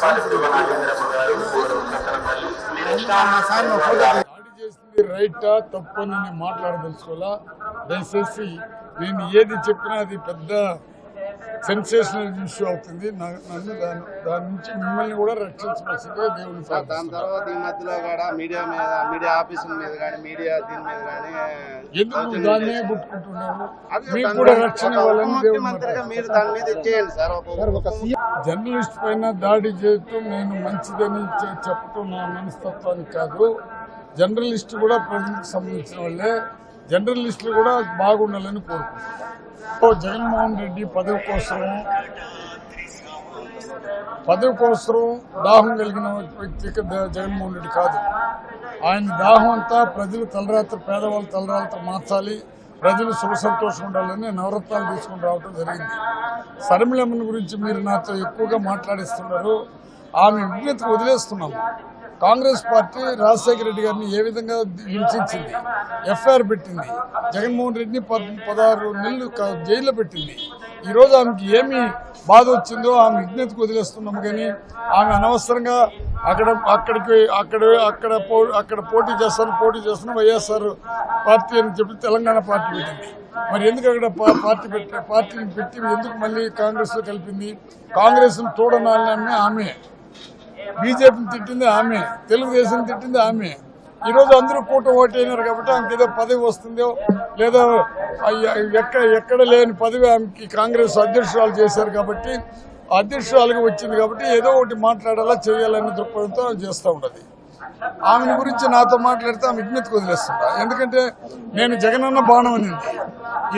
దాడి చేసింది రైటా? తప్పు అని నేను మాట్లాడదలుచుకోవాలా? దయచేసి నేను ఏది చెప్పినా అది పెద్ద సెన్సేషనల్ ఇష్యూ అవుతుంది. నన్ను దాని దాని నుంచి మిమ్మల్ని కూడా రక్షించవలసిందే దేవుని సార్ దాని. తర్వాత ఈ మధ్యలో కూడా మీడియా మీద మీడియా ఆఫీసుల మీద కానీ మీడియా దీని మీద కానీ ఎందుకు దాన్నే మీకు దాని కూడా రక్షణ మీరు దాని మీద ఇచ్చేయండి సార్. ఒక ఒక జర్నలిస్ట్ పైన దాడి చేయటం నేను మంచిదని చెప్పటం నా మనస్తత్వానికి కాదు. జర్నలిస్ట్ కూడా ప్రజలకు సంబంధించిన వాళ్ళే. జర్నలిస్టులు కూడా బాగుండాలని కోరుకుంటున్నాను జగన్మోహన్ రెడ్డి పదవి కోసం పదవి కోసం దాహం కలిగిన వ్యక్తి జగన్మోహన్ రెడ్డి కాదు. ఆయన దాహం అంతా ప్రజలు తలరాత్రి పేదవాళ్ళు తలరాత్రి మార్చాలి ప్రజలు సుఖ సంతోషం ఉండాలని నవరత్నాలు తీసుకుని రావడం జరిగింది. శర్మిలమ్మని గురించి మీరు నాతో ఎక్కువగా మాట్లాడిస్తున్నారు. ఆమె విజ్ఞతకు వదిలేస్తున్నాము కాంగ్రెస్ పార్టీ రాజశేఖర రెడ్డి గారిని ఏ విధంగా హింసించింది? ఎఫ్ఐఆర్ పెట్టింది. జగన్మోహన్ రెడ్డిని పదహారు నెలలు క- జైల్లో పెట్టింది. ఈరోజు ఆమెకి ఏమి బాధ వచ్చిందో ఆమె విజ్ఞతకు వదిలేస్తున్నాము కానీ ఆమె అనవసరంగా అక్కడ అక్కడికి అక్కడ అక్కడ పో అక్కడ పోటీ చేస్తాను పోటీ చేస్తాను వైఎస్ఆర్ పార్టీ అని చెప్పి తెలంగాణ పార్టీ పెట్టింది. మరి ఎందుకు అక్కడ పార్టీ పెట్టి పార్టీని పెట్టి ఎందుకు మళ్ళీ కాంగ్రెస్లో కలిపింది? కాంగ్రెస్ను చూడనాలని ఆమె. బీజేపీని తిట్టింది ఆమె తెలుగుదేశం తిట్టింది ఆమె. ఈరోజు అందరూ కూట ఓటైనారు కాబట్టి ఆమెకి ఏదో పదవి వస్తుందో లేదా అయ్య- ఎక్కడ ఎక్కడ లేని పదవి ఆమెకి కాంగ్రెస్ అధ్యక్షురాలు చేశారు కాబట్టి ఆ అధ్యక్షురాలుగా వచ్చింది కాబట్టి ఏదో ఒకటి మాట్లాడాలా చేయాలనే దృక్పథంతో ఆమె చేస్తూ ఉండదు ఆమెను గురించి నాతో మాట్లాడితే ఆమె విజ్ఞతకు వదిలేస్తుంటా ఎందుకంటే నేను జగనన్న బాణం అనింది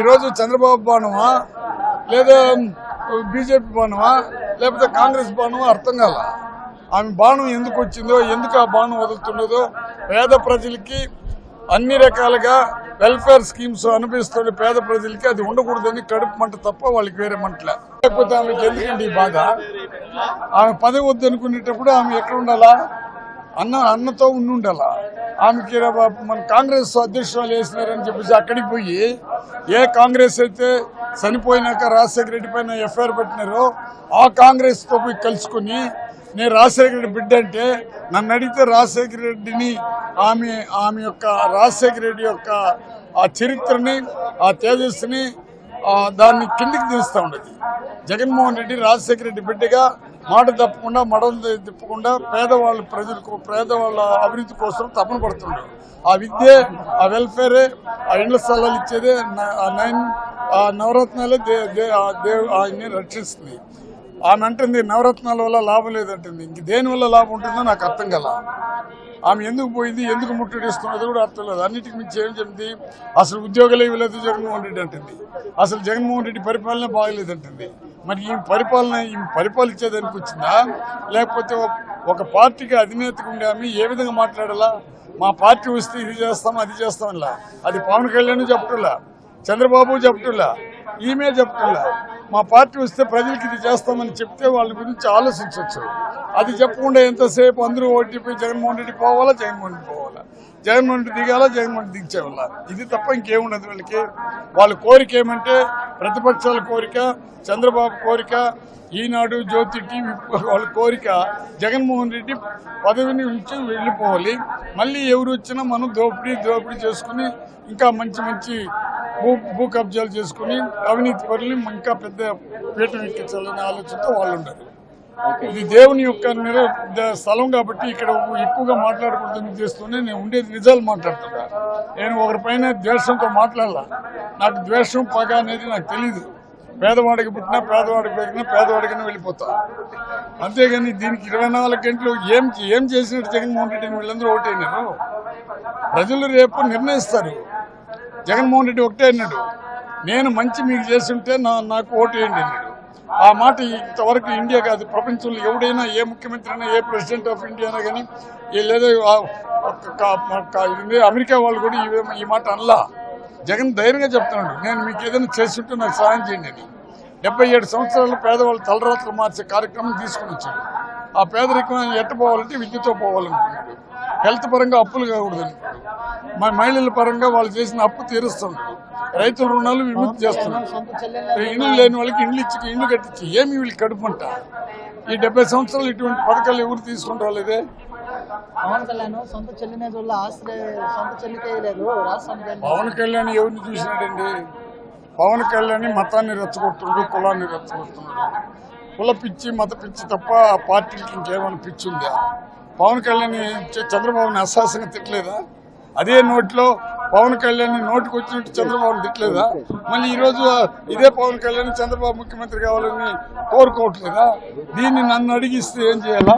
ఈరోజు చంద్రబాబు బాణమా? లేదా బీజేపీ బాణమా? లేకపోతే కాంగ్రెస్ బాణమా? అర్థం కాల? ఆమె బాణం ఎందుకు వచ్చిందో ఎందుకు ఆ బాణం వదులుతున్నదో పేద ప్రజలకి అన్ని రకాలుగా వెల్ఫేర్ స్కీమ్స్ అనిపిస్తున్న పేద ప్రజలకి అది ఉండకూడదని కడుపు మంట తప్ప వాళ్ళకి వేరే మంటలే. లేకపోతే ఆమెకి ఎందుకండి ఈ బాధ? ఆమె పదవి వద్దు అనుకునేటప్పుడు ఆమె ఎక్కడ ఉండాలా? అన్న అన్నతో ఉండి ఉండాలా ఆమెకి మన కాంగ్రెస్ అధ్యక్షురాలు వేసినారని చెప్పేసి అక్కడికి పోయి ఏ కాంగ్రెస్ అయితే చనిపోయినాక రాజశేఖర రెడ్డి పైన ఎఫ్ఐఆర్ పెట్టినారో ఆ కాంగ్రెస్తో పోయి కలుసుకుని నేను రాజశేఖర రెడ్డి బిడ్డ అంటే నన్ను అడిగితే రాజశేఖర రెడ్డిని ఆమె ఆమె యొక్క రాజశేఖర రెడ్డి యొక్క ఆ చరిత్రని ఆ తేజస్సుని దాన్ని కిందికి తీస్తూ ఉండేది. జగన్మోహన్ రెడ్డి రాజశేఖర రెడ్డి బిడ్డగా మాట తప్పకుండా మడలు తిప్పకుండా పేదవాళ్ళ ప్రజలకు పేదవాళ్ళ అభివృద్ధి కోసం తపన పడుతున్నారు ఆ విద్య ఆ వెల్ఫేరే ఆ ఇండ్ల స్థలాలు ఇచ్చేదే ఆ నైన్ ఆ నవరత్నాలే దే దే- ఆ ఆయన్ని రక్షిస్తుంది ఆమె అంటుంది నవరత్నాల వల్ల లాభం లేదంటుంది. ఇంక దేని వల్ల లాభం ఉంటుందో నాకు అర్థం కల. ఆమె ఎందుకు పోయింది ఎందుకు ముట్టడిస్తున్నది కూడా అర్థం లేదు. అన్నిటికి మించి ఏం చెప్పింది? అసలు ఉద్యోగాలు ఇవ్వలేదు జగన్మోహన్ రెడ్డి అంటుంది. అసలు జగన్మోహన్ రెడ్డి పరిపాలన బాగలేదంటుంది. మరి ఈ పరిపాలన ఈ పరిపాలించేదానికి వచ్చిందా? లేకపోతే ఒక- పార్టీకి అధినేతకు ఉండే ఆమె ఏ విధంగా మాట్లాడాలా? మా పార్టీ వస్తే ఇది చేస్తాం అది చేస్తాంలా అది పవన్ కళ్యాణ్ చెప్పటంలా? చంద్రబాబు చెప్పటంలా? ఈమె చెప్పటంలా? మా పార్టీ వస్తే ప్రజలకి ఇది చేస్తామని చెప్తే వాళ్ళ గురించి ఆలోచించవచ్చు. అది చెప్పకుండా ఎంతసేపు అందరూ ఓటీపీ జగన్మోహన్ రెడ్డి పోవాలా జగన్మోహన్ రెడ్డి పోవాలా? జగన్మోహన్ రెడ్డి దిగాలా జగన్మోహన్ రెడ్డి దించేవాళ్ళ? ఇది తప్ప ఇంకేముండదు వీళ్ళకి. వాళ్ళ కోరిక ఏమంటే ప్రతిపక్షాల కోరిక చంద్రబాబు కోరిక ఈనాడు జ్యోతి టీవీ వాళ్ళ కోరిక జగన్మోహన్ రెడ్డి పదవిని నుంచి వెళ్ళిపోవాలి. మళ్ళీ ఎవరు వచ్చినా మనం దోపిడీ దోపిడీ చేసుకుని ఇంకా మంచి మంచి భూ భూ కబ్జాలు చేసుకుని అవినీతి పనులు ఇంకా పెద్ద పీఠం ఎక్కించాలనే ఆలోచనతో వాళ్ళు ఉండరు ఇది దేవుని యొక్క నిర స్థలం కాబట్టి ఇక్కడ ఎక్కువగా మాట్లాడకూడదని చేస్తూనే నేను ఉండేది నిజాలు మాట్లాడుతున్నా. నేను ఒకరిపైన ద్వేషంతో మాట్లాడాల. నాకు ద్వేషం పగ అనేది నాకు తెలియదు పేదవాడికి పుట్టినా పేదవాడికి పెరిగినా పేదవాడికైనా వెళ్ళిపోతా. అంతేగాని దీనికి ఇరవై నాలుగు గంటలు ఏం ఏం చేసినట్టు జగన్మోహన్ రెడ్డిని వీళ్ళందరూ ఓటైనారు ప్రజలు రేపు నిర్ణయిస్తారు. జగన్మోహన్ రెడ్డి ఒకటే అన్నాడు. నేను మంచి మీకు చేసి ఉంటే నా నాకు ఓటు వేయండి అన్నాడు. ఆ మాట ఇంతవరకు ఇండియా కాదు ప్రపంచంలో ఎవడైనా ఏ ముఖ్యమంత్రి అయినా ఏ ప్రెసిడెంట్ ఆఫ్ ఇండియా అయినా కానీ లేదా అమెరికా వాళ్ళు కూడా ఈ ఈ మాట అనలా. జగన్ ధైర్యంగా చెప్తున్నాడు నేను మీకు ఏదైనా చేసి నాకు సహాయం చేయండి అని. డెబ్బై ఏడు సంవత్సరాలు పేదవాళ్ళు తలరాత్రులు మార్చే కార్యక్రమం తీసుకుని వచ్చాడు ఆ పేదరికం ఎట్టపోవాలంటే విద్యతో పోవాలనుకున్నాడు హెల్త్ పరంగా అప్పులు కాకూడదు అనుకున్నాడు మా మహిళల పరంగా వాళ్ళు చేసిన అప్పు తీరుస్తున్నాడు రైతుల రుణాలు విముక్తి చేస్తున్నాడు ఇండ్లు లేని వాళ్ళకి ఇండ్లు ఇచ్చి ఇండ్లు కట్టించి ఏమి వీళ్ళు కడుపుంట? ఈ డెబ్బై సంవత్సరాలు ఇటువంటి పథకాలు ఎవరు తీసుకుని రాలేదే? పవన్ కళ్యాణ్ సొంత చెల్లినే చూడాల సొంత చెల్లికే లేదు పవన్ కళ్యాణ్ ఎవరిని చూసినాడండి? పవన్ కళ్యాణ్ మతాన్ని రెచ్చగొడుతున్నాడు కులాన్ని రెచ్చగొడుతున్నాడు కుల పిచ్చి మత పిచ్చి తప్ప ఆ పార్టీకి ఇంకేమైనా పిచ్చి ఉందా పవన్ కళ్యాణ్ చంద్రబాబుని అశాసంగా తిట్టలేదా? అదే నోట్లో పవన్ కళ్యాణ్ నోటికి వచ్చినట్టు చంద్రబాబు తిట్టలేదా? మళ్ళీ ఈరోజు ఇదే పవన్ కళ్యాణ్ చంద్రబాబు ముఖ్యమంత్రి కావాలని కోరుకోవట్లేదా? దీన్ని నన్ను అడిగిస్తే ఏం చేయాలా?